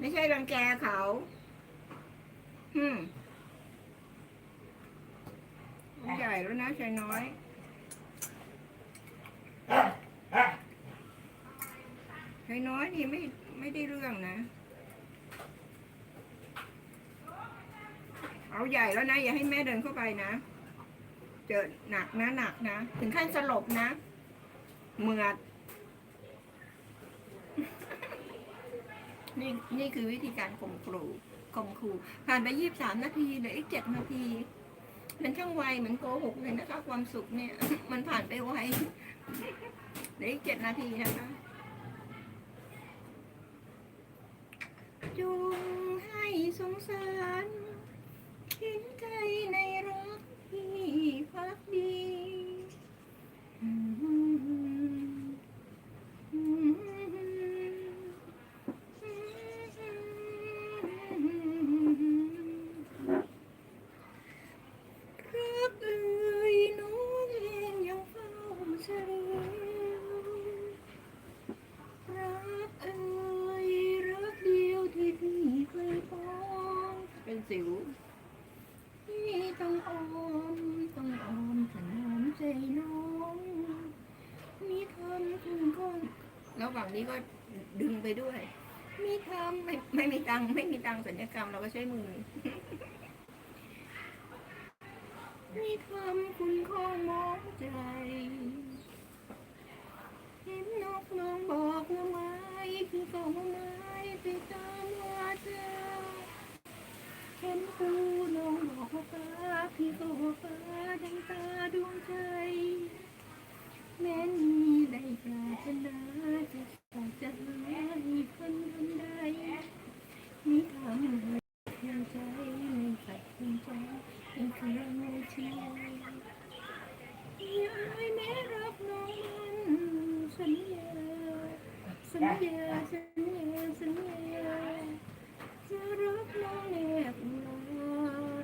ไม่ใช่รังแกเขาอืมใหญ่แล้วนะชายน้อย ชายน้อยนี่ไม่ไม่ได้เรื่องนะ เอาใหญ่แล้วนะ อย่าให้แม่เดินเข้าไปนะ เจอหนักนะหนักนะ ถึงขั้นสลบนะ เหมือด นี่นี่คือวิธีการข่มครูข่มครูผ่านไปยี่บสามนาทีเหลืออีกเจ็ดนาทีมันช่างไวเหมือนโกหกเลยนะคะ ความสุขเนี่ย มันผ่านไปไวเหลืออีกเจ็ดนาทีนะคะจงให้ แล้วฝั่งนี้ก็ดึงไปด้วย มีทำไม่ไม่มีตังไม่มีตังสัญญกรรมเราก็ใช้มือ มีทำคุณของมองใจเห็นนกน้องบอกว่าไม้คือก็ว่าไม้ไปตามว่าเธอเห็นปูน้องบอกว่าฟ้าพี่ก็ว่าฟ้าดังตาดวงใจ แม้นมีได้ปรารถนาจะขอจะหาให้เพิ่นทันใดมีทำให้เพียงใจไม่ขัดเพียงใจไม่เคยไม่เชื่อยายแม้รักน้องมันสัญญา สัญญา สัญญา สัญญา จะรักน้องแนบลา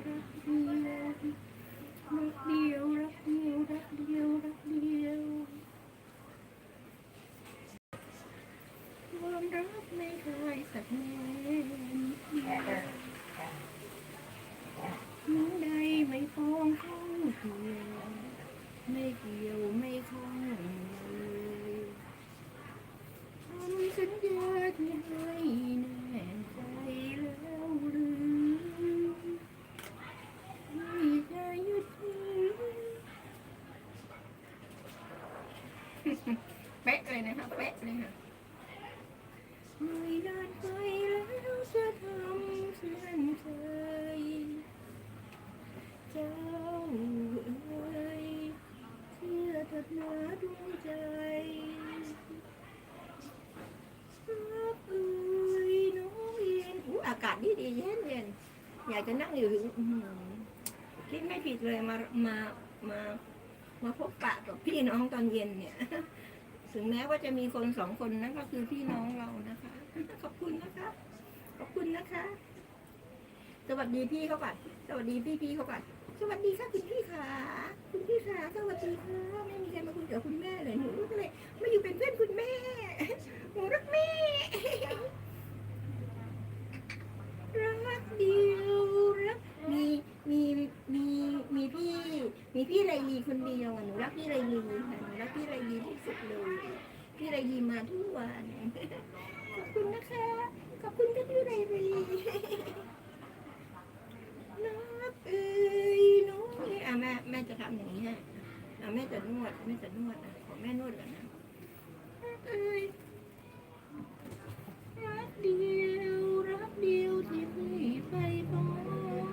รักเดียว รักเดียว รักเดียว รักเดียว รักเดียวความรักไม่เคยสักแน่นิดเดียวน้องใดไม่ฟองข้องเกี่ยว ไม่เกี่ยวไม่คล้องเลยทำสัญญาที่ให้แน่ใจแล้วหรือไม่จะหยุดยืน เป๊ะเลยนะคะเป๊ะเลยค่ะไม่นานไปแล้วจะทำเสื่อนใจเจ้าเอ๋ย เชื่อเถิดนะดวงใจรักเอ่ยน้องเย็นอู้อากาศดีดีๆเย็นเย็น อยากจะนั่งอยู่ถึงอื้อหือคิดไม่ผิดเลยมามามามาพบปะกับพี่น้องตอนเย็นเนี่ย ถึงแม้ว่าจะมีคนสองคนนั่นก็คือพี่น้องเรานะคะ ขอบคุณนะคะ ขอบคุณนะคะ สวัสดีพี่เขาก่อนสวัสดีพี่พี่เขาก่อนสวัสดีค่ะคุณพี่ค่ะคุณพี่ค่ะสวัสดีค่ะไม่มีใครมาคุยกับคุณแม่เลยหนูก็เลยมาอยู่เป็นเพื่อนคุณแม่หนูรักแม่รักเดียวรักมีมีมีมีพี่ มีพี่ไรลีคนเดียวอะหนู รักพี่ไรลีค่ะหนูรักพี่ไรลีที่สุดเลย พี่ไรลีมาทุกวัน ขอบคุณนะคะ ขอบคุณค่ะพี่ไรลีรักเอ้ยน้องเอ้ยอะแม่แม่จะทำอย่างนี้ให้อะแม่จะนวดแม่จะนวดอะขอแม่นวดก่อนนะรักเอ้ยรักเดียวรักเดียวที่พี่ไปบอก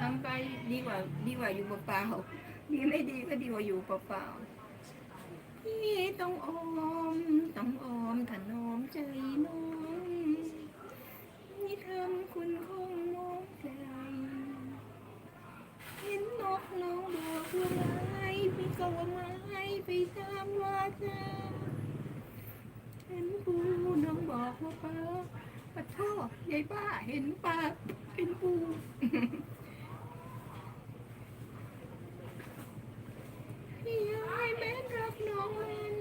ทำไปดีกว่าดีกว่าอยู่เปล่าๆ ดีไม่ดีก็ดีกว่าอยู่เปล่าๆพี่ต้องออมต้องออมถนอมใจน้องนี่ทำคุณคงมองใจเห็นนกน้องบอกว่าไม้พี่ก็ว่าไม้ไปตามว่าจะเห็นปูน้องบอกว่าปลาปลาท่อยายป้าเห็นปลาเห็นปู Come on in.